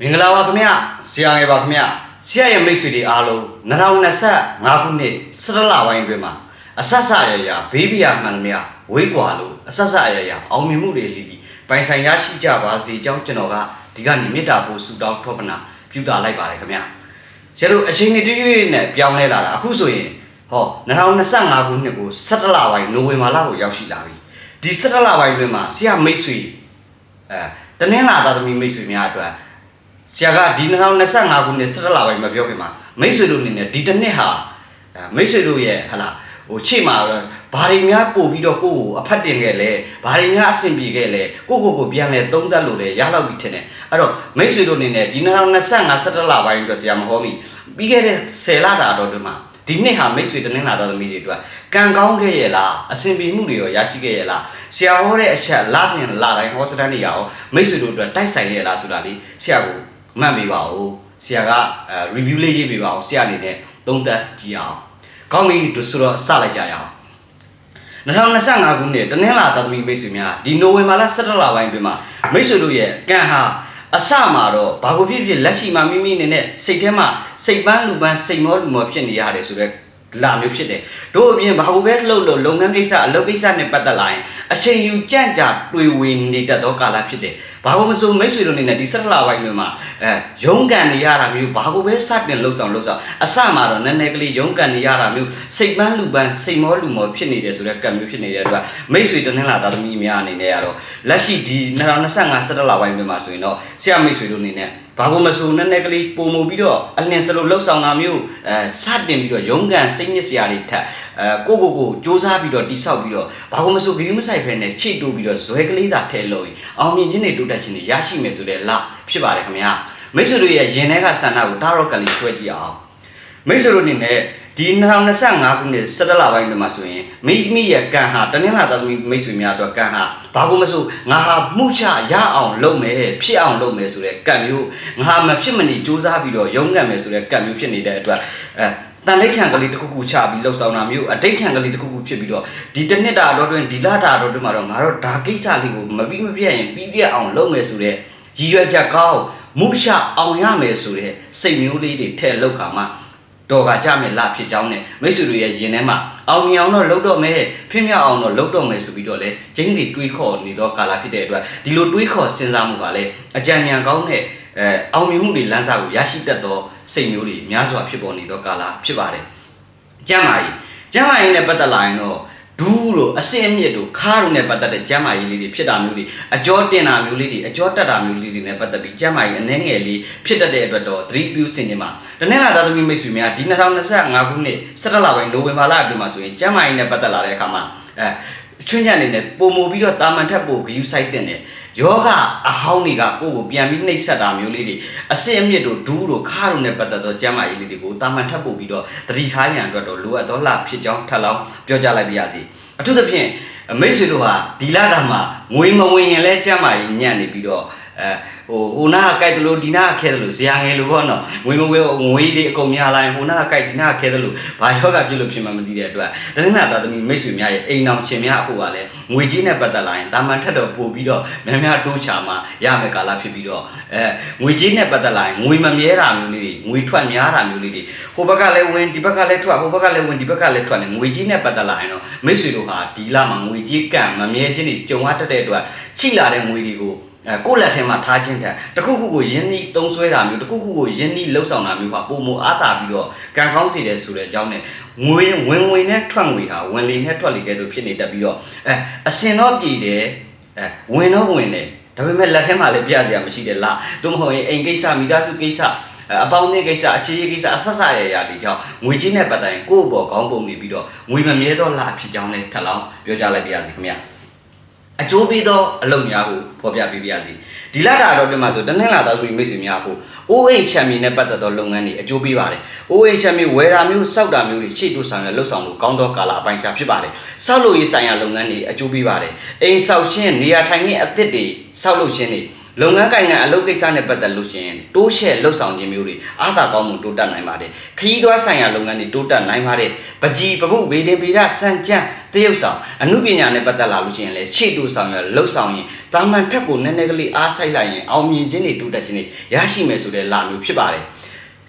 မင်္ဂလာပါခင်ဗျဆရာငယ်ပါခင်ဗျဆရာရဲ့မိတ်ဆွေတွေအားလုံး2025ခုနှစ်17လပိုင်းအတွင်းမှာအဆက်ဆက်ရရဘေးဘီယာမှန်မြဝေးကွာလို့အဆက်ဆက်ရရအောင်မြင်မှုတွေလေးပြီးပိုင်ဆိုင်ရရှိကြပါစေကြောင်းကျွန်တော်ကဒီကနေ့မေတ္တာပို့ဆုတောင်းထောပနာပြုတာလိုက်ပါတယ်ခင်ဗျဆရာတို့အချိန်နှစ်တည်းရွေးနဲ့ပြောင်းလဲလာတာအခုဆိုရင်ဟော2025ခုနှစ်ကို17လပိုင်းနိုဝင်ဘာလကိုရောက်ရှိလာပြီဒီ17လပိုင်းအတွင်းမှာဆရာမိတ်ဆွေအဲတနင်္လာသားသမီးမိတ်ဆွေများအတွက် ဆရာကဒီ2025ခုနှစ်17လပိုင်းမပြောခင်မှာမိတ်ဆွေတို့အနေနဲ့ဒီတစ်နှစ်ဟာအဲမိတ်ဆွေတို့ရဲ့ဟလာဟိုချိန်မှာတော့ဘာတွေများပို့ပြီးတော့ကိုယ့်ကိုအဖတ်တင်ခဲ့လဲဘာတွေများအဆင်ပြေခဲ့လဲကိုယ့်ကိုယ်ကိုပြန်လဲသုံးသပ်လို့လဲရလောက်ပြီထင်တယ်အဲ့တော့မိတ်ဆွေတို့အနေနဲ့ဒီ2025 17လပိုင်းအတွက်ဆရာမဟောမိပြီးခဲ့တဲ့10လတာတော့ဒီမှာဒီနှစ်ဟာမိတ်ဆွေတနင်္လာသားသမီးတွေအတွက်ကံကောင်းခဲ့ရဲ့လားအဆင်ပြေမှုတွေရောရရှိခဲ့ရဲ့လားဆရာဟောတဲ့အချက်လစဉ်လတိုင်းဟောစတန်းတွေရောမိတ်ဆွေတို့အတွက်တိုက်ဆိုင်ရဲ့လားဆိုတာလေးဆရာကို မှတ်မိပါဦးဆရာကအဲ review လေးရေးပေးပါဦးဆရာအနေနဲ့သုံးသပ်ကြည့်အောင်ကောင်းပြီဆိုတော့စလိုက်ကြရအောင်2025ခုနှစ်တနင်္လာသားသမီးမိတ်ဆွေများဒီနိုဝင်ဘာလ17လပိုင်းအတွင်းမှာမိတ်ဆွေတို့ရဲ့ကံဟာအစမှာတော့ဘာကိုဖြစ်ဖြစ်လက်ရှိမှာမိမိအနေနဲ့စိတ်ထဲမှာစိတ်ပန်းလူပန်းစိတ်မောလူမောဖြစ်နေရတယ်ဆိုတော့လာမျိုးဖြစ်တယ်တို့အပြင်ဘာကိုပဲလှုပ်လို့လုပ်ငန်းကိစ္စအလုပ်ကိစ္စနဲ့ပတ်သက်လာရင်အချိန်ယူကြန့်ကြာတွေ့ဝင်နေတတ်သောကာလဖြစ်တယ် ဘာကိုမဆိုမိတ်ဆွေတို့အနေနဲ့ဒီ17လပိုင်းတွေမှာအဲရုန်းကန်နေရတာမျိုးဘာကိုပဲစတင်လှုပ်ဆောင်လှုပ်ဆောင်အစမှာတော့နည်းနည်းကလေးရုန်းကန်နေရတာမျိုးစိတ်ပန်းလူပန်းစိတ်မောလူမောဖြစ်နေတယ်ဆိုတဲ့ကံမျိုးဖြစ်နေတဲ့အတွက်မိတ်ဆွေတနင်္လာသားသမီးများအနေနဲ့ကတော့လက်ရှိဒီ2025 17လပိုင်းတွေမှာဆိုရင်တော့ဆရာမိတ်ဆွေတို့အနေနဲ့ ဘာကိုမဆိုနည်းနည်းကလေးပုံမူပြီးတော့အလင်းစလို့လှုပ်ဆောင်တာမျိုးအဲစတင်ပြီးတော့ရုန်းကန်စိတ်ညစ်စရာတွေထက်အဲကိုကိုကိုစူးစမ်းပြီးတော့တိဆောက်ပြီးတော့ဘာကိုမဆိုဂရုမစိုက်ဖဲနဲ့ချိတ်တိုးပြီးတော့ဇွဲကလေးသာထဲလို့ရင်အောင်မြင်ခြင်းတွေတိုးတက်ခြင်းတွေရရှိမယ်ဆိုတဲ့လဖြစ်ပါတယ်ခင်ဗျာမိတ်ဆွေတို့ရဲ့ရင်ထဲကဆန္ဒကိုတာရော့ကလေးဆွဲကြည့်အောင်မိတ်ဆွေတို့အနေနဲ့ ဒီ2025ခုနှစ်17လပိုင်းတွေမှာဆိုရင်မိမိရဲ့ကံဟာတနင်္လာသားသမီးမိတ်ဆွေများအတွက်ကံဟာဘာကိုမဆိုငါဟာမှုချရအောင်လုပ်မယ်ဖြစ်အောင်လုပ်မယ်ဆိုတဲ့ကံမျိုးငါမဖြစ်မနေစူးစမ်းပြီးတော့ရုန်းကန်မယ်ဆိုတဲ့ကံမျိုးဖြစ်နေတဲ့အတွက်အဲတန်လိတ်ချံကလေးတစ်ခုခုချပြီးလှုပ်ဆောင်တာမျိုးအတိတ်ချံကလေးတစ်ခုခုဖြစ်ပြီးတော့ဒီတစ်နှစ်တာတော့တွင်ဒီလတာတော့တွင်မှာတော့ငါတို့ဒါကိစ္စလေးကိုမပြီးမပြတ်ရင်ပြီးပြတ်အောင်လုပ်မယ်ဆိုတဲ့ရည်ရွယ်ချက်ကောင်းမှုချအောင်ရမယ်ဆိုတဲ့စိတ်မျိုးလေးတွေထည့်လောက်ခါမှ တော်ကကြမယ်လားဖြစ်ကြောင်းနဲ့မိတ်ဆွေတို့ရဲ့ရင်ထဲမှာအောင်မြင်အောင်တော့လုပ်တော့မယ်ဖြစ်မြောက်အောင်တော့လုပ်တော့မယ်ဆိုပြီးတော့လေကျင်းစီတွေးခေါ်နေတော့ကာလာဖြစ်တဲ့အတွက်ဒီလိုတွေးခေါ်စဉ်းစားမှုကလည်းအကြံဉာဏ်ကောင်းတဲ့အဲအောင်မြင်မှုတွေလမ်းစာကိုရရှိတတ်သောစိတ်မျိုးတွေများစွာဖြစ်ပေါ်နေတော့ကာလာဖြစ်ပါတယ်ကျမ်းမာရေးကျမ်းမာရေးနဲ့ပတ်သက်လာရင်တော့ ဒူးတို့အစင်အမြစ်တို့ခါးတို့နဲ့ပတ်သက်တဲ့ကျမ်းမာရေးလေးတွေဖြစ်တာမျိုးတွေအကျော်တင်တာမျိုးလေးတွေအကျော်တက်တာမျိုးလေးတွေနဲ့ပတ်သက်ပြီးကျမ်းမာရေးအနှဲငယ်လေးဖြစ်တတ်တဲ့အတွက်တော့သတိပြုစင်ကြမှာတနင်္လာသားသမီးမိတ်ဆွေများဒီ2025ခုနှစ်17လပိုင်းနိုဝင်ဘာလအတွင်းမှာဆိုရင်ကျမ်းမာရေးနဲ့ပတ်သက်လာတဲ့အခါမှာအဲချွင်းချက်အနေနဲ့ပုံမူပြီးတော့တာမန်ထက်ပိုဂယူဆိုင်တင်တယ် ယောဂအဟောင်းတွေကကိုယ့်ကိုပြန်ပြီးနှိပ်စက်တာမျိုးလေးတွေအစင်အမြစ်တို့ဒူးတို့ခါတို့နဲ့ပတ်သက်သောကျမ်းမာရေးလေးတွေကိုတာမန်ထက်ပိုပြီးတော့သတိထားရန်အတွက်တော့လိုအပ်သောလဖြစ်ကြောင်းထပ်လောင်းပြောကြလိုက်ပါရစေအထူးသဖြင့်မိတ်ဆွေတို့ဟာဒီလတာမှာငွေမဝင်ရင်လဲကျမ်းမာရေးညံ့နေပြီးတော့အဲ ဟိုဟိုနာကကြိုက်တယ်လို့ဒီနာကခဲတယ်လို့ဇာငယ်လို့ပေါ့နော်ငွေမဝဲငွေလေးအကုန်များလာရင်ဟိုနာကကြိုက်ဒီနာကခဲတယ်လို့ဘာယောဂဖြစ်လို့ဖြစ်မှမသိတဲ့အတွက်တနင်္လာသားသမီးမိတ်ဆွေများရဲ့အိမ်အောင်ရှင်များအခုကလည်းငွေကြီးနဲ့ပတ်သက်လာရင်တာမန်ထက်တော့ပို့ပြီးတော့များများတိုးချမှာရမယ်ကာလဖြစ်ပြီးတော့အဲငွေကြီးနဲ့ပတ်သက်လာရင်ငွေမမြဲတာမျိုးလေးတွေငွေထွက်များတာမျိုးလေးတွေဟိုဘက်ကလည်းဝင်ဒီဘက်ကလည်းထွက်ဟိုဘက်ကလည်းဝင်ဒီဘက်ကလည်းထွက်နေငွေကြီးနဲ့ပတ်သက်လာရင်တော့မိတ်ဆွေတို့ဟာဒီလမှာငွေကြီးကံမမြဲခြင်းတွေကြုံရတတ်တဲ့အတွက်ချိလာတဲ့ငွေတွေကိုအဲ ကိုယ့်လက်ထဲမှာထားခြင်းတဲ့တခုခုကိုယင်းနှီးသုံးဆွဲတာမျိုးတခုခုကိုယင်းနှီးလှုပ်ဆောင်တာမျိုးပါပုံမအားတာပြီးတော့ကံကောင်းစေတယ်ဆိုတဲ့အကြောင်းနဲ့ငွေဝင်ဝင်နဲ့ထွက်ငွေဟာဝင်လေနဲ့ထွက်လေကဲဆိုဖြစ်နေတတ်ပြီးတော့အဲအစင်တော့ပြည်တယ်အဲဝင်တော့ဝင်တယ်ဒါပေမဲ့လက်ထဲမှာလည်းပြစရာမရှိတယ်လားသို့မဟုတ်ရင်အိမ်ကိစ္စမိသားစုကိစ္စအပေါင်းအသင်းကိစ္စအခြေရေးကိစ္စအဆက်ဆက်ရရဒီကြောင့်ငွေချင်းနဲ့ပတ်သက်ရင်ကိုယ့်ဘောခေါင်းပုံနေပြီးတော့ငွေမမြဲတော့လားဖြစ်ကြောင်းလည်းထပ်လောင်းပြောကြလိုက်ပါရစေခင်ဗျာ အကျိုးပေးသောအလုပ်များကိုဖော်ပြပေးပါရစေဒီလတာတော့ဒီမှာဆိုတနင်္လာသားသူမိတ်ဆွေများကို OH ချမ်ပီယံနဲ့ပတ်သက်သောလုပ်ငန်းတွေအကျိုးပေးပါတယ် OH ချမ်ပီယံဝယ်တာမျိုးစောက်တာမျိုးတွေရှေ့တိုးဆောင်ရလှုပ်ဆောင်လို့ကောင်းသောကာလအပိုင်းခြားဖြစ်ပါတယ်စောက်လို့ရေးဆိုင်ရာလုပ်ငန်းတွေအကျိုးပေးပါတယ်အိမ်စောက်ခြင်းနေရာထိုင်ခြင်းအသစ်တွေစောက်လို့ခြင်းတွေ လုပ်ငန်းကိုင်ငံအလုပ်ကိစ္စနဲ့ပတ်သက်လို့ရှိရင်တိုးရှဲလှုပ်ဆောင်ခြင်းမျိုးတွေအားသာကောင်းမှုတိုးတက်နိုင်ပါတယ်ခရီးသွားဆိုင်ရာလုပ်ငန်းတွေတိုးတက်နိုင်ပါတယ်ပကြီးပပုဗေဒင်ဗေဒစံကြံတရုပ်ဆောင်အမှုပညာနဲ့ပတ်သက်လာလို့ရှိရင်လည်းရှေ့တိုးဆောင်ရလှုပ်ဆောင်ရင်တာမန်ထက်ကိုနည်းနည်းကလေးအားဆိုင်လိုက်ရင်အောင်မြင်ခြင်းတွေတိုးတက်ခြင်းတွေရရှိမယ်ဆိုတဲ့လာမျိုးဖြစ်ပါတယ်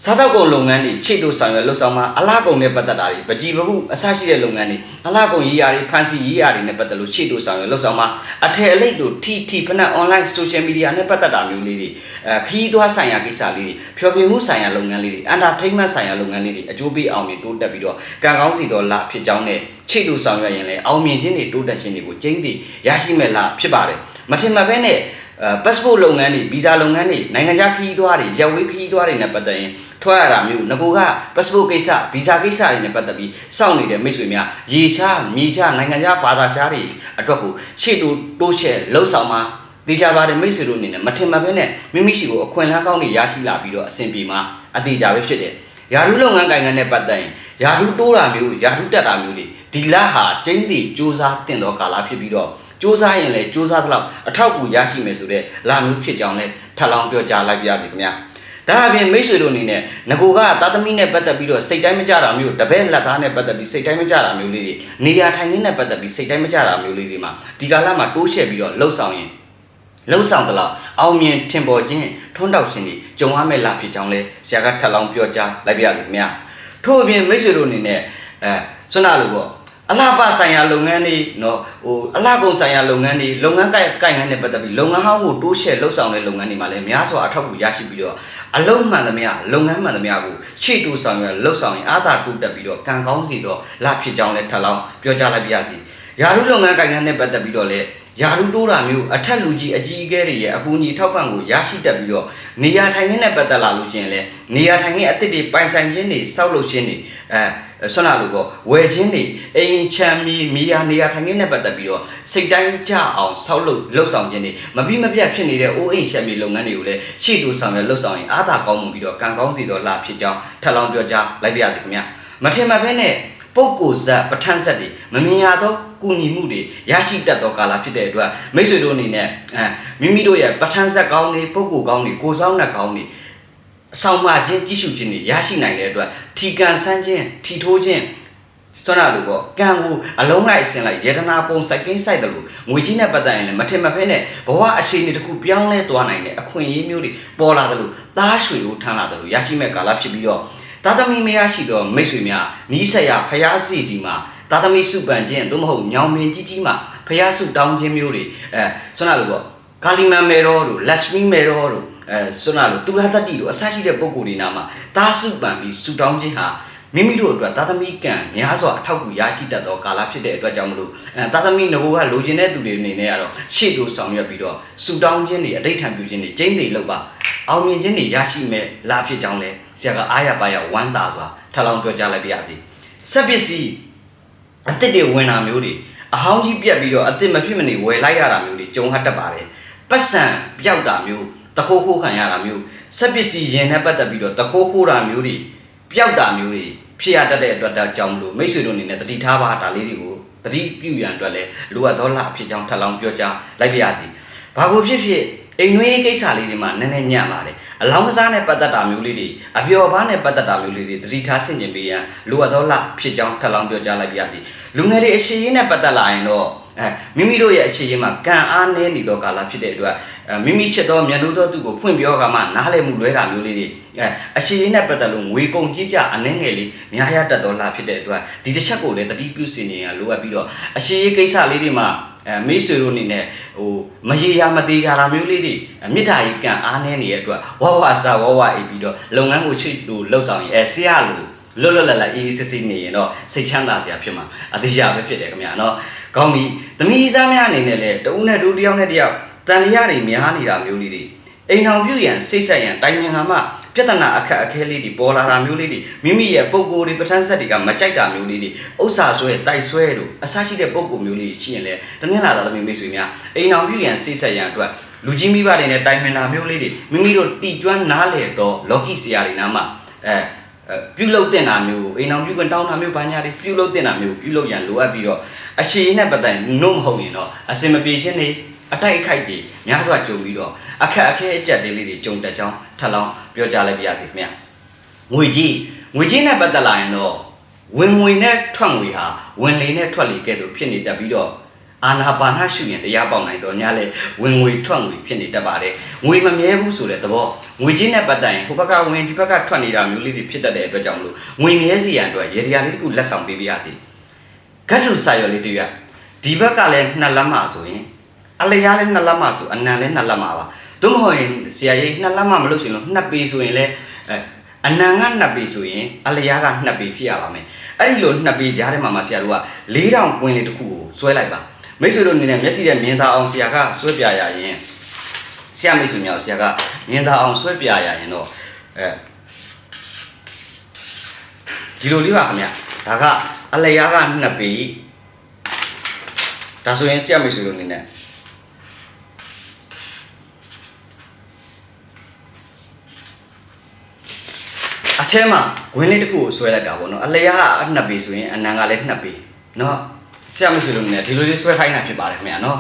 စားတောက်ကုန်လုပ်ငန်းတွေရှေ့တိုးဆောင်ရလှုပ်ဆောင်မှာအလားကုန်နဲ့ပတ်သက်တာတွေပကြီးပပုအစရှိတဲ့လုပ်ငန်းတွေအလားကုန်ရေးရာတွေဖန်စီရေးရာတွေနဲ့ပတ်သက်လို့ရှေ့တိုးဆောင်ရလှုပ်ဆောင်မှာအထည်အလိတ်တို့ထီထီဖနက် online social media နဲ့ပတ်သက်တာမျိုးလေးတွေအဲခရီးသွားဆိုင်ရာကိစ္စလေးတွေဖျော်ဖြေမှုဆိုင်ရာလုပ်ငန်းလေးတွေ entertainment ဆိုင်ရာလုပ်ငန်းလေးတွေအကျိုးပေးအောင်မြင်တိုးတက်ပြီးတော့ကံကောင်းစီတော်လာဖြစ်ကြောင်းနဲ့ရှေ့တိုးဆောင်ရရင်လည်းအောင်မြင်ခြင်းတွေတိုးတက်ခြင်းတွေကိုကျင်းတည်ရရှိမဲ့လားဖြစ်ပါတယ်မထင်မှတ်ဘဲနဲ့ အဲ passport လုပ်ငန်းတွေ visa လုပ်ငန်းတွေနိုင်ငံခြားခရီးသွားတွေရပ်ဝေးခရီးသွားတွေနဲ့ပတ်သက်ရင်ထွက်ရတာမျိုးငကိုက passport ကိစ္စ visa ကိစ္စတွေနဲ့ပတ်သက်ပြီးစောင့်နေတဲ့မိတ်ဆွေများရေချမြေချနိုင်ငံခြားဘာသာခြားတွေအတွက်ကိုရှေ့တိုးတိုးရှဲလှုပ်ဆောင်မှာတေချာပါတယ်မိတ်ဆွေတို့အနေနဲ့မထင်မှတ်ဘဲနဲ့မိမိရှိကိုအခွင့်အလမ်းကောင်းတွေရရှိလာပြီးတော့အဆင်ပြေမှာအသေးချာပဲဖြစ်တယ်ယာရုလုပ်ငန်းကိုင်ငံနဲ့ပတ်သက်ရင်ယာရုတိုးတာမျိုးယာရုတက်တာမျိုးတွေဒီလဟာကျင်းတီစူးစမ်းတင်တော့ကာလဖြစ်ပြီးတော့ စူးစမ်းရင်လည်းစူးစမ်းသလောက်အထောက်အကူရရှိမယ်ဆိုတဲ့လာမျိုးဖြစ်ကြောင်းလည်းထပ်လောင်းပြောကြားလိုက်ပါရစေခင်ဗျာဒါအပြင်မိတ်ဆွေတို့အနေနဲ့ငကိုကသာသမီနဲ့ပတ်သက်ပြီးတော့စိတ်တိုင်းမကြတာမျိုးတပည့်လက်သားနဲ့ပတ်သက်ပြီးစိတ်တိုင်းမကြတာမျိုးလေးတွေနေရာထိုင်ခင်းနဲ့ပတ်သက်ပြီးစိတ်တိုင်းမကြတာမျိုးလေးတွေမှာဒီကာလမှာတိုးချဲ့ပြီးတော့လှုပ်ဆောင်ရင်လှုပ်ဆောင်သလောက်အောင်မြင်ထင်ပေါ်ခြင်းထွန်းတောက်ခြင်းတွေကြုံရမယ့်လဖြစ်ကြောင်းလဲဆရာကထပ်လောင်းပြောကြားလိုက်ပါရစေခင်ဗျာထို့အပြင်မိတ်ဆွေတို့အနေနဲ့အဲဆွမ်းနာလို့ပေါ့ အလားပဆိုင်ရာလုပ်ငန်းတွေနော်ဟိုအလားကုန်ဆိုင်ရာလုပ်ငန်းတွေလုပ်ငန်းကိုက်ကိုင်ငန်းနဲ့ပတ်သက်ပြီးလုပ်ငန်းဟောင်းကိုတိုးရှဲ့လှုပ်ဆောင်တဲ့လုပ်ငန်းတွေမှာလည်းများစွာအထောက်အကူရရှိပြီးတော့အလုံးမှန်သမျှလုပ်ငန်းမှန်သမျှကိုရှေ့တိုးဆောင်ရလှုပ်ဆောင်ရင်အားသာတိုးတက်ပြီးတော့ကံကောင်းစီတော့လဖြစ်ကြောင်းလည်းထပ်လောင်းပြောကြားလိုက်ပါရစေယာရုလုပ်ငန်းကိုင်ငန်းနဲ့ပတ်သက်ပြီးတော့လည်းယာရုတိုးတာမျိုးအထက်လူကြီးအကြီးအကဲတွေရဲ့အကူအညီထောက်ပံ့ကိုရရှိတတ်ပြီးတော့နေရာထိုင်ခင်းနဲ့ပတ်သက်လာလို့ချင်းလည်းနေရာထိုင်ခင်းအသစ်တွေပိုင်ဆိုင်ခြင်းတွေစောက်လုပ်ခြင်းတွေအဲ ဆွမ်းနာလို့ပေါ့ဝယ်ခြင်းတွေအိမ်ချမ်းမီမီယာနေရာထိုင်ခင်းနဲ့ပတ်သက်ပြီးတော့စိတ်တိုင်းကြအောင်စောက်လုပ်လှုပ်ဆောင်ခြင်းတွေမပြီးမပြတ်ဖြစ်နေတဲ့အိုးအိမ်ရှက်မီလုပ်ငန်းတွေကိုလည်းရှေ့တိုးဆောင်ရလှုပ်ဆောင်ရင်အားသာကောင်းမှုပြီးတော့ကံကောင်းစီတော်လာဖြစ်ကြောင်းထပ်လောင်းပြောကြားလိုက်ပါရစေခင်ဗျာမထင်မှတ်ဘဲနဲ့ပုဂ္ဂိုလ်ဇက်ပဋ္ဌာန်းဇက်တွေမမြင်ရသောကုညီမှုတွေရရှိတတ်သောကာလဖြစ်တဲ့အတွက်မိတ်ဆွေတို့အနေနဲ့အဲမိမိတို့ရဲ့ပဋ္ဌာန်းဇက်ကောင်းတွေပုဂ္ဂိုလ်ကောင်းတွေကိုယ်ဆောင်တဲ့ကောင်းတွေ အဆောင်မခြင်းကြည့်ရှုခြင်းတွေရရှိနိုင်တဲ့အတွက်ထီကန်ဆန်းခြင်းထီထိုးခြင်းစွမ်းရလို့ပေါ့ကံကိုအလုံးလိုက်အစင်လိုက်ယေဒနာပုံစိုက်ကင်းစိုက်တယ်လို့ငွေကြီးနဲ့ပတ်သက်ရင်လည်းမထင်မဖဲနဲ့ဘဝအရှိန်တစ်ခုပြောင်းလဲသွားနိုင်တဲ့အခွင့်အရေးမျိုးတွေပေါ်လာတယ်လို့သားရွှေကိုထမ်းလာတယ်လို့ရရှိမဲ့ကာလဖြစ်ပြီးတော့သာသမီမရရှိသောမိတ်ဆွေများနီးစပ်ရဖျားစီဒီမှာသာသမီစုပန်ခြင်းသို့မဟုတ်ညောင်မင်းကြီးကြီးမှာဖျားစုတောင်းခြင်းမျိုးတွေအဲစွမ်းရလို့ပေါ့ကာလီမန်မေရောတို့လက်စမီမေရောတို့ အဲစွမ်းရလို့သူရတတိတို့အဆရှိတဲ့ပုံကိုယ်တွေနာမှာသားစုပန်ပြီးစုတောင်းခြင်းဟာမိမိတို့အတွက်သာသမီကံများစွာအထောက်အကူရရှိတတ်သောကာလဖြစ်တဲ့အတွက်ကြောင့်မလို့အဲသာသမီငဘိုကလိုချင်တဲ့သူတွေအနေနဲ့ကတော့ရှေ့တို့ဆောင်ရွက်ပြီးတော့စူတောင်းခြင်းတွေအဋိဌံပြုခြင်းတွေကျင်းသိလောက်ပါအောင်မြင်ခြင်းတွေရရှိမဲ့လာဖြစ်ကြောင်းလဲဆရာကအားရပါရဝမ်းသာစွာထပ်လောင်းပြောကြားလိုက်ပါရစေဆက်ပစ္စည်းအစ်စ်တွေဝင်တာမျိုးတွေအဟောင်းကြီးပြက်ပြီးတော့အစ်စ်မဖြစ်မနေဝယ်လိုက်ရတာမျိုးတွေကြုံဟတ်တတ်ပါတယ်ပတ်စံပြောက်တာမျိုး တခိုးခိုးခံရတာမျိုးဆက်ပစ္စည်းရင်နဲ့ပတ်သက်ပြီးတော့တခိုးခိုးတာမျိုးတွေပျောက်တာမျိုးတွေဖြစ်ရတတ်တဲ့အတွက်ဒါကြောင့်မလို့မိတ်ဆွေတို့အနေနဲ့တတိထားပါဒါလေးတွေကိုတတိပြုရန်အတွက်လည်းလိုအပ်သောလအဖြစ်ကြောင်းထပ်လောင်းပြောကြားလိုက်ပါရစေ။ဘာကိုဖြစ်ဖြစ်အိမ်နှွေးကိစ္စလေးတွေမှာနည်းနည်းညံ့ပါတယ်။အလောင်းကစားနဲ့ပတ်သက်တာမျိုးလေးတွေအပျော်ပါးနဲ့ပတ်သက်တာမျိုးလေးတွေတတိထားဆင်ခြင်ပေးရန်လိုအပ်သောလဖြစ်ကြောင်းထပ်လောင်းပြောကြားလိုက်ပါရစေ။လူငယ်တွေအရှိရင်းနဲ့ပတ်သက်လာရင်တော့ အဲမိမိတို့ရဲ့အရှိရင်းမှာကံအားနည်းနေသောကာလဖြစ်တဲ့အတွက်အဲမိမိချစ်သောမြန်လို့သောသူကိုဖွင့်ပြောကမှနားလည်မှုလွဲတာမျိုးလေးတွေအဲအရှိရင်းနဲ့ပတ်သက်လို့ငွေကုန်ကြီးကြအနှဲငယ်လေးများရတတ်သောလဖြစ်တဲ့အတွက်ဒီတစ်ချက်ကိုလည်းတတိပြုစင်နေရလိုအပ်ပြီးတော့အရှိရကိစ္စလေးတွေမှာအဲမိတ်ဆွေတို့အနေနဲ့ဟိုမရေရာမသေးကြတာမျိုးလေးတွေမေတ္တာကြီးကံအားနည်းနေတဲ့အတွက်ဝဝစာဝဝအိပ်ပြီးတော့လုပ်ငန်းကိုချစ်လို့လှုပ်ဆောင်ရင်အဲဆရာလို့လွတ်လွတ်လပ်လပ်အေးအေးဆေးဆေးနေရင်တော့စိတ်ချမ်းသာစရာဖြစ်မှာအသေးရပဲဖြစ်တယ်ခင်ဗျာနော် ကောင်းပြီသမီးစားများအနေနဲ့လည်းတဦးနဲ့ဒုတစ်ယောက်နဲ့တစ်ယောက်တန်လျာတွေများနေတာမျိုးလေးတွေအိမ်အောင်ပြုရန်စိတ်ဆက်ရန်တိုင်ပင်ကမှပြဿနာအခက်အခဲလေးတွေပေါ်လာတာမျိုးလေးတွေမိမိရဲ့ပုံကိုယ်တွေပဋ္ဌာန်းဆက်တွေကမကြိုက်တာမျိုးလေးတွေဥစ္စာဆွဲတိုက်ဆွဲတို့အဆရှိတဲ့ပုံကိုယ်မျိုးလေးရှိရင်လည်းတနင်္လာသာသမီးမိတ်ဆွေများအိမ်အောင်ပြုရန်စိတ်ဆက်ရန်အတွက်လူကြီးမိဘတွေနဲ့တိုင်ပင်တာမျိုးလေးတွေမိမိတို့တီကျွမ်းနားလေတော့လော်ကီဆရာတွေနားမှာအဲပြုလုပ်တင်တာမျိုးအိမ်အောင်ပြုကတောင်းတာမျိုးဘာညာတွေပြုလုပ်တင်တာမျိုးပြုလုပ်ရန်လိုအပ်ပြီးတော့ အရှိန်နဲ့ပတ်သက်နှုတ်မဟုတ်ရင်တော့အစင်မပြေခြင်းတွေအအတိုက်အခိုက်တွေများစွာကြုံပြီးတော့အခက်အခဲအကျက်တွေလေးတွေကြုံတက်ကြောင်းထပ်လောင်းပြောကြားလိုက်ပါရစေခင်ဗျာငွေကြီးငွေကြီးနဲ့ပတ်သက်လာရင်တော့ဝင်ငွေနဲ့ထွက်ငွေဟာဝင်လေနဲ့ထွက်လေကဲ့သို့ဖြစ်နေတတ်ပြီးတော့အာနာပါနရှုရင်တရားပေါက်နိုင်တော့ညလဲဝင်ငွေထွက်ငွေဖြစ်နေတတ်ပါတယ်ငွေမမြဲဘူးဆိုတဲ့သဘောငွေကြီးနဲ့ပတ်သက်ရင်ဟိုဘက်ကဝင်ဒီဘက်ကထွက်နေတာမျိုးလေးတွေဖြစ်တတ်တဲ့အတွက်ကြောင့်မလို့ငွေမြဲစီရန်အတွက်ရေဒီယာလေးတစ်ခုလက်ဆောင်ပေးပါရစေ ဂတ်ထုစာရော်လေးတစ်ရွက်ဒီဘက်ကလည်းနှစ်လက်မဆိုရင်အလျားလည်းနှစ်လက်မဆိုအနံလည်းနှစ်လက်မပါသို့မဟုတ်ရင်ဆရာကြီးနှစ်လက်မမလို့ရှိရင်လို့နှစ်ပေဆိုရင်လည်းအဲအနံကနှစ်ပေဆိုရင်အလျားကနှစ်ပေဖြစ်ရပါမယ်အဲ့ဒီလိုနှစ်ပေကြားထဲမှာမှဆရာတို့က၄တောင်ကွင်းလေးတစ်ခုကိုဆွဲလိုက်ပါမိတ်ဆွေတို့အနေနဲ့မျက်စိနဲ့မြင်သာအောင်ဆရာကဆွဲပြရရင်ဆရာမိတ်ဆွေများဆရာကမြင်သာအောင်ဆွဲပြရရင်တော့အဲဒီလိုလေးပါခင်ဗျ ဒါကအလျားကနှစ်ပေဒါဆိုရင်ဆရာမိတ်ဆွေတို့အနေနဲ့အထဲမှာဝင်းလေးတစ်ခုကိုဆွဲလိုက်တာပေါ့နော်အလျားကနှစ်ပေဆိုရင်အနံကလည်းနှစ်ပေနော်ဆရာမရှိလို့နေဒီလိုလေးဆွဲခိုင်းတာဖြစ်ပါတယ်ခင်ဗျာနော်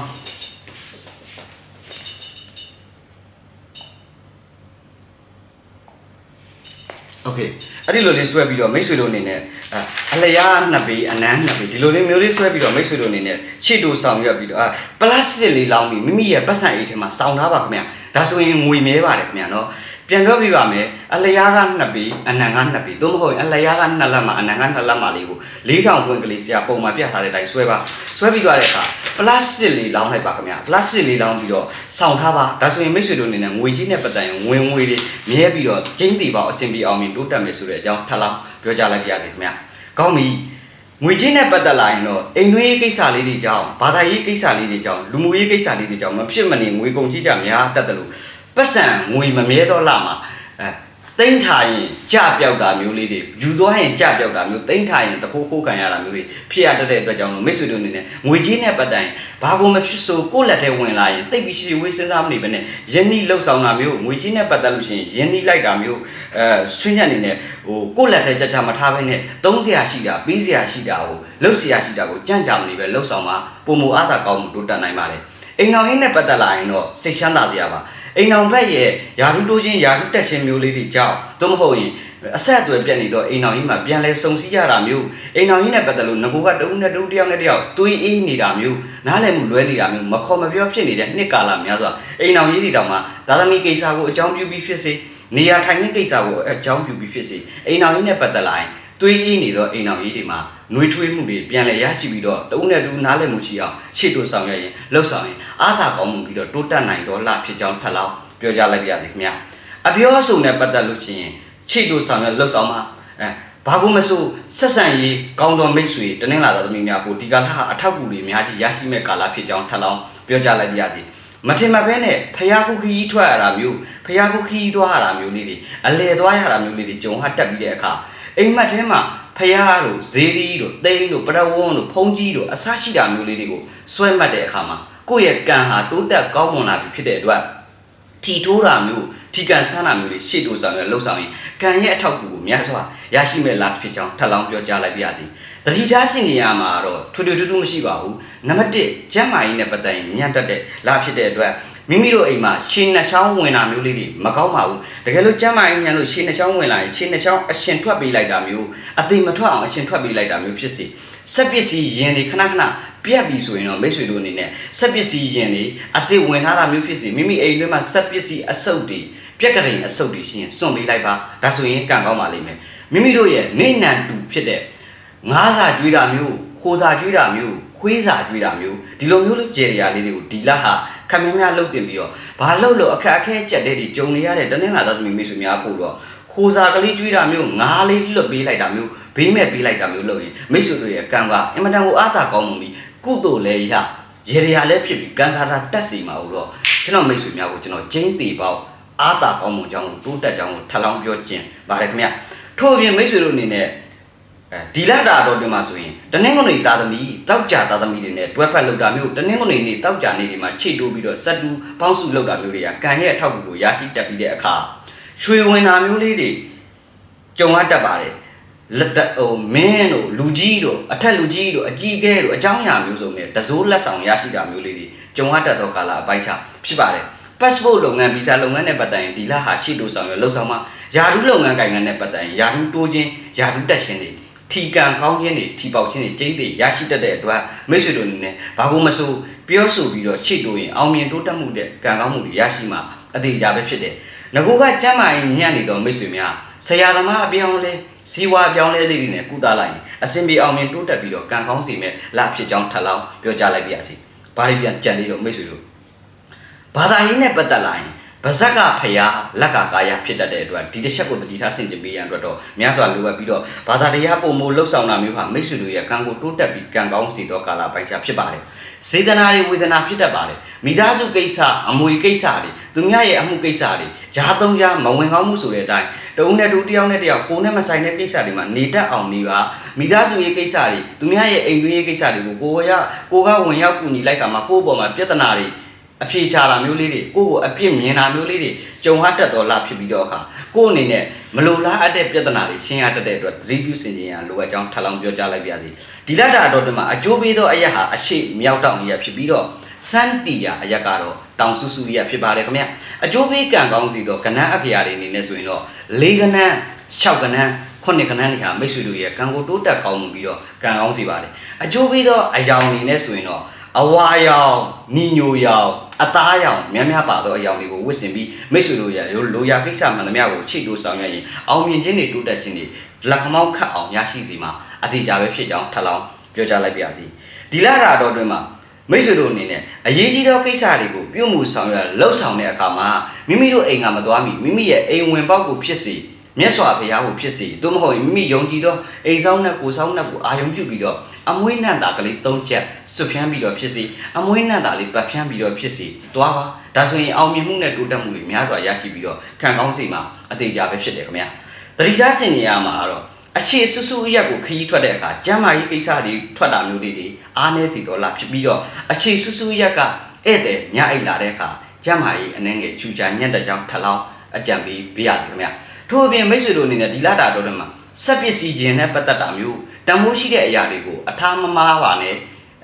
โอเคအဲ့ဒီလိုလေးဆွဲပြီးတော့မိတ်ဆွေတို့အနေနဲ့အလျားနှစ်ပေအနမ်းနှစ်ပေဒီလိုလေးမျိုးလေးဆွဲပြီးတော့မိတ်ဆွေတို့အနေနဲ့ရှေ့တို့ဆောင်ရွက်ပြီးတော့ပလတ်စတစ်လေးလောင်းပြီးမိမိရဲ့ပတ်စံအိတ်ထဲမှာစောင်းထားပါခင်ဗျာဒါဆိုရင်ငွေမဲပါတယ်ခင်ဗျာနော် ပြန်ပြောပြပါမယ်အလျားက2ပေအနံက2ပေသို့မဟုတ်ရင်အလျားက2လက်မှာအနံက2လက်မှာလေးကို၄ထောင်ခွင့်ကလေးဆရာပုံမှာပြထားတဲ့အတိုင်းဆွဲပါဆွဲပြီးသွားတဲ့အခါပလတ်စတစ်လေးလောင်းလိုက်ပါခင်ဗျာပလတ်စတစ်လေးလောင်းပြီးတော့စောင့်ထားပါဒါဆိုရင်မိတ်ဆွေတို့အနေနဲ့ငွေကြီးနဲ့ပတ်သက်ရင်ဝင်ငွေတွေမြဲပြီးတော့ကျင်းတီပေါအဆင်ပြေအောင်မြင်တိုးတက်မယ်ဆိုတဲ့အကြောင်းထပ်လောင်းပြောကြလိုက်ပါရစေခင်ဗျာကောင်းပြီငွေချင်းနဲ့ပတ်သက်လာရင်တော့အိမ်နှွေးရေးကိစ္စလေးတွေကြောင့်ဘာသာရေးကိစ္စလေးတွေကြောင့်လူမှုရေးကိစ္စလေးတွေကြောင့်မဖြစ်မနေငွေကုန်ကြီးကြများတတ်တယ်လို့ ပတ်စံငွေမမြဲတော့လာမှာအဲတိမ့်ထားရင်ကြပြောက်တာမျိုးလေးတွေယူသွားရင်ကြပြောက်တာမျိုးတိမ့်ထားရင်တခိုးခိုးခံရတာမျိုးတွေဖြစ်ရတတ်တဲ့အတွက်ကြောင့်လို့မိတ်ဆွေတို့အနေနဲ့ငွေကြီးနဲ့ပတ်သက်ရင်ဘာကုန်မဖြစ်ဆိုကိုယ့်လက်ထဲဝင်လာရင်တိတ်ပြီးရှိဝေးစဉ်းစားမနေဘဲနဲ့ယင်းနှီးလှုပ်ဆောင်တာမျိုးငွေကြီးနဲ့ပတ်သက်လို့ရှိရင်ယင်းနှီးလိုက်တာမျိုးအဲဆွင့်ညက်နေနဲ့ဟိုကိုယ့်လက်ထဲကြကြမထားဘဲနဲ့သုံးစရာရှိတာပေးစရာရှိတာကိုလှုပ်စရာရှိတာကိုကြံ့ကြာမနေပဲလှုပ်ဆောင်မှာပုံမူအားသာကောင်းမှုတိုးတက်နိုင်ပါတယ်အိမ်တော်ရင်းနဲ့ပတ်သက်လာရင်တော့စိတ်ချမ်းသာစရာပါ အိမ်အောင်ဘက်ရဲ့ယာရုတိုးချင်းယာရုတက်ရှင်မျိုးလေးတွေကြောင့်သို့မဟုတ်ရင်အဆက်အသွယ်ပြတ်နေတော့အိမ်အောင်ကြီးမှာပြန်လဲစုံစည်းရတာမျိုးအိမ်အောင်ကြီးနဲ့ပတ်သက်လို့ငကိုကတုံးနဲ့တုံးတယောက်နဲ့တယောက်တွေးအေးနေတာမျိုးနားလည်မှုလွဲနေတာမျိုးမခေါ်မပြောဖြစ်နေတဲ့နှစ်ကာလများစွာအိမ်အောင်ကြီးတွေတောင်မှသာသမီကိစ္စကိုအကြောင်းပြုပြီးဖြစ်စေနေရာထိုင်တဲ့ကိစ္စကိုအကြောင်းပြုပြီးဖြစ်စေအိမ်အောင်ကြီးနဲ့ပတ်သက်လာရင် တွေးအေးနေတော့အိမ်အောင်ကြီးတွေမှာနှွေးထွေးမှုတွေပြန်လည်ရရှိပြီးတော့တုံးနဲ့တူနားလည်မှုရှိအောင်ရှေ့တို့ဆောင်ရွက်ရင်လှုပ်ဆောင်ရင်အားသာကောင်းမှုပြီးတော့တိုးတက်နိုင်တော့လဖြစ်ကြောင်းထပ်လောင်းပြောကြလိုက်ပါရစေခင်ဗျာအပြောအဆိုနဲ့ပတ်သက်လို့ရှိရင်ချိတ်တို့ဆောင်ရလှုပ်ဆောင်မှာအဲဘာကိုမဆိုဆက်ဆံရေးကောင်းသောမိတ်ဆွေတနင်္လာသာသမီများကိုဒီကာလဟာအထောက်အကူတွေအများကြီးရရှိမဲ့ကာလဖြစ်ကြောင်းထပ်လောင်းပြောကြလိုက်ပါရစေမထင်မှတ်ဘဲနဲ့ဖယားကုခီးထွက်ရတာမျိုးဖယားကုခီးသွားရတာမျိုးလေးတွေအလဲသွားရတာမျိုးလေးတွေကြုံဟာတက်ပြီးတဲ့အခါ အိမ်မက်ထဲမှာဖယားတို့ဇေရီတို့သိန်းတို့ပရဝန်းတို့ဖုံးကြီးတို့အဆရှိတာမျိုးလေးတွေကိုစွဲမှတ်တဲ့အခါမှာကိုယ့်ရဲ့ကံဟာတိုးတက်ကောင်းမွန်လာပြီဖြစ်တဲ့အတွက်ထီထိုးတာမျိုးထီကန်ဆန်းတာမျိုးတွေရှေ့တိုးဆောင်ရလှုပ်ဆောင်ရင်ကံရဲ့အထောက်အကူကိုများစွာရရှိမဲ့လားဖြစ်ကြောင်းထပ်လောင်းပြောကြားလိုက်ပါရစေတတိထားစင်ကြီးရမှာတော့ထွေထွေထူးထူးမရှိပါဘူးနံပါတ်1ကျမ်းမာရေးနဲ့ပတ်သက်ရင်ညံ့တက်တဲ့လားဖြစ်တဲ့အတွက် မိမိတို့အိမ်မှာရှင်းနှချောင်းဝင်တာမျိုးလေးတွေမကောင်းပါဘူးတကယ်လို့ကျမ်းမာရေးညံလို့ရှင်းနှချောင်းဝင်လာရင်ရှင်းနှချောင်းအရှင်ထွက်ပေးလိုက်တာမျိုးအသိမထွက်အောင်အရှင်ထွက်ပေးလိုက်တာမျိုးဖြစ်စေစက်ပစ္စည်းယင်တွေခဏခဏပြတ်ပြီဆိုရင်တော့မိတ်ဆွေတို့အနေနဲ့စက်ပစ္စည်းယင်တွေအသစ်ဝင်ထားတာမျိုးဖြစ်စေမိမိအိမ်ထဲမှာစက်ပစ္စည်းအစုပ်တွေပြက်ကလေးအစုပ်တွေရှိရင်စွန့်ပေးလိုက်ပါဒါဆိုရင်ကံကောင်းပါလိမ့်မယ်မိမိတို့ရဲ့နေနံတူဖြစ်တဲ့ငားစာကျွေးတာမျိုးခိုးစာကျွေးတာမျိုးခွေးစာကျွေးတာမျိုးဒီလိုမျိုးလေးကြယ်ရလေးတွေကိုဒီလဟာ ခမင်းများလှုပ်တင်ပြီးတော့ဘာလှုပ်လို့အခက်အခဲကြက်တဲ့ဒီဂျုံနေရတဲ့တနင်္လာသားသမီးမိတ်ဆွေများဖို့တော့ခိုးစာကလေးကျွေးတာမျိုးငားလေးလွတ်ပေးလိုက်တာမျိုးဘေးမဲ့ပေးလိုက်တာမျိုးလုပ်ရင်မိတ်ဆွေတို့ရဲ့ကံကအင်မတန်ကိုအားသာကောင်းမှုပြီးကုသိုလ်လည်းရရေရရလည်းဖြစ်ပြီးကန်စာတာတက်စီမှာတော့ကျွန်တော်မိတ်ဆွေများကိုကျွန်တော်ကျင်းတီပေါက်အားသာကောင်းမှုကြောင့်တိုးတက်ကြောင်းကိုထပ်လောင်းပြောခြင်းပါတယ်ခင်ဗျထို့အပြင်မိတ်ဆွေတို့အနေနဲ့အဲ ဒီလတာတော့ဒီမှာဆိုရင်တနင်္ဂနွေသားသမီးတောက်ကြသားသမီးတွေနဲ့တွဲဖက်လောက်တာမျိုးတနင်္ဂနွေနေ့တောက်ကြနေ့တွေမှာချိန်တိုးပြီးတော့စက်တူပေါင်းစုလောက်တာမျိုးတွေကကံရဲ့အထောက်အကူကိုရရှိတတ်ပြီးတဲ့အခါရွှေဝင်တာမျိုးလေးတွေကြုံရတတ်ပါတယ်လက်တဟိုမင်းတို့လူကြီးတို့အထက်လူကြီးတို့အကြီးကဲတို့အကြောင်းအရာမျိုးစုံနဲ့တစိုးလက်ဆောင်ရရှိတာမျိုးလေးတွေကြုံရတတ်သောကာလအပိုင်းခြားဖြစ်ပါတယ် passport လုပ်ငန်း visa လုပ်ငန်းနဲ့ပတ်သက်ရင်ဒီလဟာရှိတိုးဆောင်ရလှုပ်ဆောင်မှာယာဓုလုပ်ငန်းကိုင်ငန်းနဲ့ပတ်သက်ရင်ယာဓုတိုးခြင်းယာဓုတက်ခြင်းတွေ ထီကန်ကောင်းခြင်းတွေထီပေါက်ခြင်းတွေကျိန်းတွေရရှိတတ်တဲ့အတွက်မိတ်ဆွေတို့အနေနဲ့ဘာကိုမဆိုပြောဆိုပြီးတော့ရှေ့တိုးရင်အောင်မြင်တိုးတက်မှုတဲ့ကံကောင်းမှုတွေရရှိမှာအသေးကြပဲဖြစ်တယ်ငကူကကျမ်းမာရင်ညံ့နေတော့မိတ်ဆွေများဆရာသမားအပြောင်းလဲစီဝါအပြောင်းလဲလေးတွေနဲ့ကုသလိုက်ရင်အစင်ပြေအောင်မြင်တိုးတက်ပြီးတော့ကံကောင်းစီမဲ့လဖြစ်ကြောင်းထပ်လောင်းပြောကြားလိုက်ပါရစေဘာတွေပြန်ကြံသေးတော့မိတ်ဆွေတို့ဘာသာရေးနဲ့ပတ်သက်လာရင် ဗဇက်ကဖျားလက်ကကာယဖြစ်တတ်တဲ့အတွက်ဒီတစ်ချက်ကိုတတိထားဆင်ခြင်ပေးရန်အတွက်တော့များစွာလိုအပ်ပြီးတော့ဘာသာတရားပုံမလှုပ်ဆောင်တာမျိုးဟာမိတ်ဆွေတို့ရဲ့ကံကိုတိုးတက်ပြီးကံကောင်းစီတော့ကာလပိုင်းခြားဖြစ်ပါတယ်စေတနာတွေဝေဒနာဖြစ်တတ်ပါတယ်မိသားစုကိစ္စအမွေကိစ္စတွေသူများရဲ့အမှုကိစ္စတွေဂျားသုံးကြားမဝင်ကောင်းမှုဆိုတဲ့အတိုင်းတဦးနဲ့တူတယောက်နဲ့တယောက်ကိုယ်နဲ့မဆိုင်တဲ့ကိစ္စတွေမှာနေတတ်အောင်နေပါမိသားစုရေးကိစ္စတွေသူများရဲ့အိမ်တွင်းရေးကိစ္စတွေကိုကိုယ်ရကိုကဝင်ရောက်ကူညီလိုက်ကမှကိုယ့်ဘောမှာပြဿနာတွေ အဖြေချတာမျိုးလေးတွေကိုယ့်ကိုအပြစ်မြင်တာမျိုးလေးတွေကြုံဟတတ်တော်လာဖြစ်ပြီးတော့အခါကိုယ့်အနေနဲ့မလိုလားအပ်တဲ့ပြဿနာတွေရှင်းရတတ်တဲ့အတွက်သတိပြုစင်ကြင်ရလိုအပ်ကြောင်းထပ်လောင်းပြောကြားလိုက်ပါရစေဒီလက်တာတော်တွေမှာအကျိုးပေးသောအရက်ဟာအရှိမြောက်တောင်ရက်ဖြစ်ပြီးတော့စန်တီယာအရက်ကတော့တောင်ဆူဆူရက်ဖြစ်ပါတယ်ခင်ဗျအကျိုးပေးကံကောင်းစီတော့ကဏ္ဍအဖျားတွေအနေနဲ့ဆိုရင်တော့၄ကဏ္ဍ၆ကဏ္ဍခုနှစ်ကဏ္ဍတွေဟာမိတ်ဆွေတို့ရဲ့ကံကိုတိုးတက်ကောင်းမှုပြီးတော့ကံကောင်းစီပါတယ်အကျိုးပေးသောအယောင်အနေနဲ့ဆိုရင်တော့ အဝါရောင်နီညိုရောင်အသားရောင်များများပါသောအရောင်တွေကိုဝတ်ဆင်ပြီးမိတ်ဆွေတို့ရလိုရာကိစ္စမှန်သမျှကိုချိတ်တိုးဆောင်ရွက်ရင်အောင်မြင်ခြင်းတွေတိုးတက်ခြင်းတွေလက်ခမောင်းခတ်အောင်ရရှိစီမှာအသေးချာပဲဖြစ်ကြောင်းထပ်လောင်းပြောကြားလိုက်ပါရစေဒီလရာတော်တွင်မှာမိတ်ဆွေတို့အနေနဲ့အရေးကြီးသောကိစ္စတွေကိုပြုမှုဆောင်ရွက်လှုပ်ဆောင်တဲ့အခါမှာမိမိတို့အိမ်ကမသွားမီမိမိရဲ့အိမ်ဝင်ပေါက်ကိုဖြစ်စေ မြတ်စွာဘုရားကိုဖြစ်စေသို့မဟုတ်မိမိယုံကြည်သောအိမ်ဆောင်နဲ့ကိုယ်ဆောင်နဲ့ကိုအာယုံပြုပြီးတော့အမွေးနံ့တာကလေး၃ချက်စွတ်ဖြန်းပြီးတော့ဖြစ်စေအမွေးနံ့တာလေးပတ်ဖြန်းပြီးတော့ဖြစ်စေတွားပါဒါဆိုရင်အောင်မြင်မှုနဲ့တိုးတက်မှုတွေများစွာရရှိပြီးတော့ခံကောင်းစီမှာအသေးကြပဲဖြစ်တယ်ခင်ဗျာတတိယဆင်နေရမှာကတော့အခြေဆူဆူအရက်ကိုခရီးထွက်တဲ့အခါကျမ်းမာရေးကိစ္စတွေထွက်တာမျိုးလေးတွေအားနည်းစီတော့လာဖြစ်ပြီးတော့အခြေဆူဆူအရက်ကဧည့်သည်ညအိတ်လာတဲ့အခါကျမ်းမာရေးအနှဲငယ်ချူချာညံ့တဲ့ကြောင်းထပ်လောင်းအကြံပေးပေးရစီခင်ဗျာ ထို့အပြင်မိတ်ဆွေတို့အနေနဲ့ဒီလာတာတော့တည်းမှာစက်ပစ္စည်းခြင်းနဲ့ပတ်သက်တာမျိုးတန်ဖိုးရှိတဲ့အရာတွေကိုအထားမမားပါနဲ့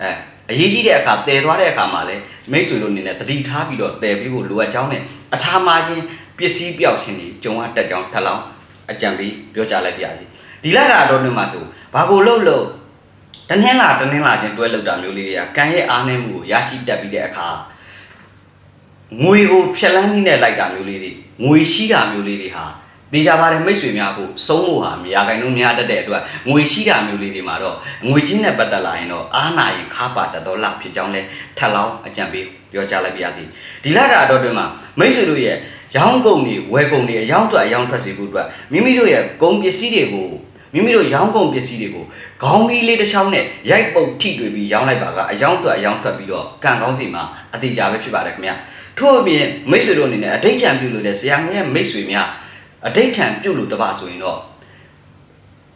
အဲအရေးကြီးတဲ့အခါတည်သွားတဲ့အခါမှာလည်းမိတ်ဆွေတို့အနေနဲ့တတိထားပြီးတော့တည်ပြီးဖို့လိုအပ်ကြောင်းနဲ့အထားမာခြင်းပစ္စည်းပြောက်ခြင်းတွေကြုံရတက်ကြောင်းထပ်လောင်းအကြံပေးပြောကြားလိုက်ပါရစေဒီလာတာတော့တည်းမှာဆိုဘာကိုလှုပ်လို့တနင်္လာတနင်္လာချင်းတွဲလောက်တာမျိုးလေးတွေကကံရဲ့အားနည်းမှုကိုရရှိတတ်ပြီးတဲ့အခါငွေကိုဖြက်လန်းနည်းနဲ့လိုက်တာမျိုးလေးတွေငွေရှိတာမျိုးလေးတွေဟာ တေချာပါတယ်မိတ်ဆွေများဖို့စုံးဖို့ဟာမရခိုင်လို့များတတ်တဲ့အတွက်ငွေရှိတာမျိုးလေးတွေမှာတော့ငွေချင်းနဲ့ပတ်သက်လာရင်တော့အားနာရင်ခါပါတတ်တော့လဖြစ်ကြောင်းလဲထပ်လောင်းအကြံပေးပြောကြားလိုက်ပါရစေဒီလာတာတော့တွင်မှာမိတ်ဆွေတို့ရဲ့ရောင်းကုန်တွေဝယ်ကုန်တွေအယောင်းထွက်အယောင်းထွက်စေဖို့အတွက်မိမိတို့ရဲ့ကုန်ပစ္စည်းတွေကိုမိမိတို့ရောင်းကုန်ပစ္စည်းတွေကိုခေါင်းကြီးလေးတစ်ချောင်းနဲ့ရိုက်ပုတ်ထိတွေ့ပြီးရောင်းလိုက်ပါကအယောင်းထွက်အယောင်းထွက်ပြီးတော့ကံကောင်းစီမှာအသေးချာပဲဖြစ်ပါတယ်ခင်ဗျာထို့အပြင်မိတ်ဆွေတို့အနေနဲ့အဋိဋ္ဌံပြုလို့တဲ့ဆရာငယ်ရဲ့မိတ်ဆွေများ အဋိဋ္ဌံပြုလို့တပါဆိုရင်တော့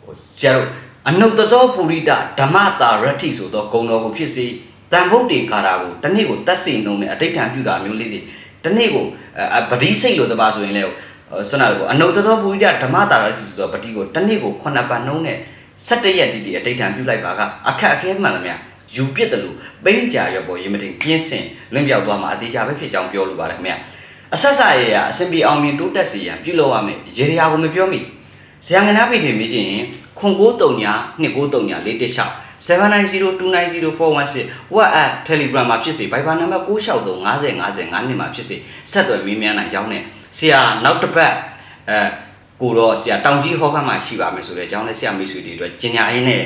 ဟိုဆရာတို့အနုတ္တသောပုရိဒဓမ္မတာရတ္ထိဆိုသောဂုံတော်ကိုဖြစ်စေတန်ဖို့တေကာရာကိုတစ်နေ့ကိုတတ်စိန်နှုံးနဲ့အဋိဋ္ဌံပြုတာမျိုးလေးတွေတစ်နေ့ကိုအပတိစိတ်လို့တပါဆိုရင်လည်းဆွမ်းနာလို့အနုတ္တသောပုရိဒဓမ္မတာရတ္ထိဆိုသောပတိကိုတစ်နေ့ကိုခုနှစ်ပတ်နှုံးနဲ့17ရက်တိတိအဋိဋ္ဌံပြုလိုက်ပါကအခက်အခဲမှန်လားများယူပြစ်တယ်လို့ပိန်းကြရပေါ်ရေမတင်ပြင်းစင်လွင့်ပြောက်သွားမှာအသေးချာပဲဖြစ်ကြောင်းပြောလိုပါတယ်ခင်ဗျာ အဆက်ဆက်ရရအစင်ပြေအောင်မြင်တိုးတက်စေရန်ပြုလုပ်ရမယ်ရေရာကိုမပြောမိဇယံငနာဖိတ်တွေမေးချင်ရင်ခွန်939 2939 416 790290416 WhatsApp Telegram မှာဖြစ်စေ Viber နံပါတ်963 50 50 5နှစ်မှာဖြစ်စေဆက်သွယ်မေးမြန်းနိုင်ကြောင်းနဲ့ဆရာနောက်တစ်ပတ်အဲကိုတော့ဆရာတောင်ကြီးဟောခမ်းမှာရှိပါမယ်ဆိုတဲ့အကြောင်းနဲ့ဆရာမိတ်ဆွေတွေအတွက်ကျင်ညာရင်းနဲ့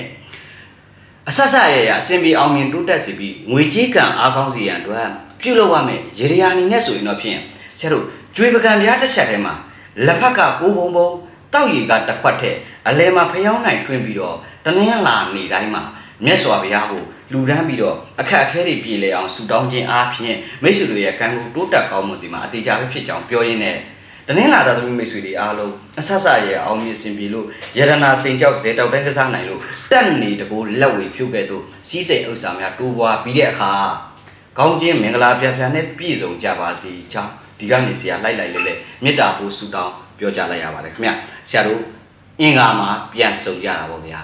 အဆက်ဆက်ရရအစင်ပြေအောင်မြင်တိုးတက်စေပြီးငွေကြေးကံအားကောင်းစေရန်အတွက်ပြုလုပ်ရမယ်ရေရာအနေနဲ့ဆိုရင်တော့ဖြင့် ဆရာတို့ကျွေးပကံပြားတစ်ချက်ထဲမှာလက်ဖက်ကကိုးဘုံဘုံတောက်ရည်ကတစ်ခွက်ထက်အလဲမှာဖျောင်းနိုင်တွင်းပြီးတော့တနင်္လာနေ့တိုင်းမှာမြတ်စွာဘုရားကိုလူရမ်းပြီးတော့အခက်အခဲတွေပြေလည်အောင်ဆုတောင်းခြင်းအားဖြင့်မိတ်ဆွေတွေရဲ့ကံကိုတိုးတက်ကောင်းမှုစီမှာအသေးချာပဲဖြစ်ကြောင်းပြောရင်းနဲ့တနင်္လာသာသမီမိတ်ဆွေတွေအားလုံးအဆက်ဆက်ရဲ့အောင်မြင်စင်ပြေလို့ယရနာစိန်ကြောက်ဇေတောက်တန်းကစားနိုင်လို့တက်နေတကိုလက်ဝေဖြုတ်ခဲ့သူစီးစိမ်ဥစ္စာများတိုးပွားပြီးတဲ့အခါကောင်းခြင်းမင်္ဂလာပြပြနဲ့ပြည့်စုံကြပါစေချောင်း ဒီကနေဆရာလိုက်လိုက်လဲလဲမေတ္တာပို့ဆုတောင်းပြောကြလိုက်ရပါတယ်ခင်ဗျဆရာတို့အင်္ဂါမှာပြန်ဆုံကြတာပေါ့ဗျာ